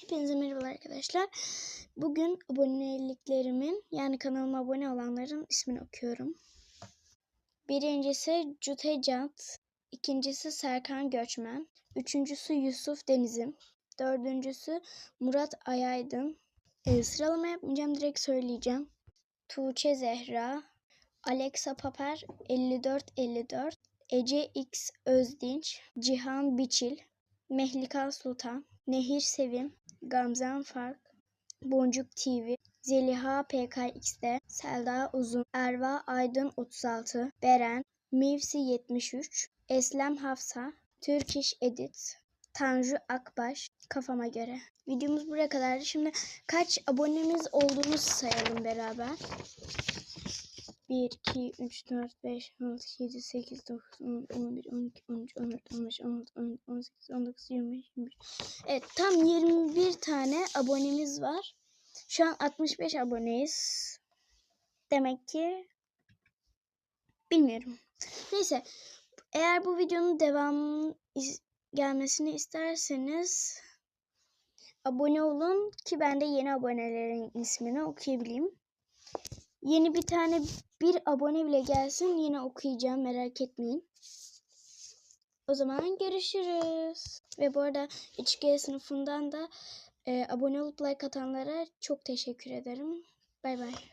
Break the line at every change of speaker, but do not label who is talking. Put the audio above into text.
Hepinize merhabalar arkadaşlar. Bugün aboneliklerimin yani kanalıma abone olanların ismini okuyorum. Birincisi Cütecat, ikincisi Serkan Göçmen, üçüncüsü Yusuf Denizim, dördüncüsü Murat Ayaydın. E, sıralama yapmayacağım direkt söyleyeceğim. Tuğçe Zehra, Alexa Paper 5454, Ece X Özdinç, Cihan Biçil, Mehlika Sultan, Nehir Sevim, Gamzen Fark, Boncuk TV, Zeliha PKX'de, Selda Uzun, Erva Aydın 36, Beren, Mivsi 73, Eslem Hafsa, Turkish Edit, Tanju Akbaş kafama göre. Videomuz buraya kadardı. Şimdi kaç abonemiz olduğunu sayalım beraber. 1, 2, 3, 4, 5, 6, 7, 8, 9, 10, 11, 12, 13, 14, 15, 16, 17, 18, 19, 20, 21. Evet tam 21 tane abonemiz var. Şu an 65 aboneyiz. Demek ki bilmiyorum. Neyse eğer bu videonun devamının gelmesini isterseniz abone olun ki ben de yeni abonelerin ismini okuyabileyim. Yeni bir tane bir abone bile gelsin yine okuyacağım merak etmeyin. O zaman görüşürüz. Ve bu arada 3G sınıfından da e, abone olup like atanlara çok teşekkür ederim. Bay bay.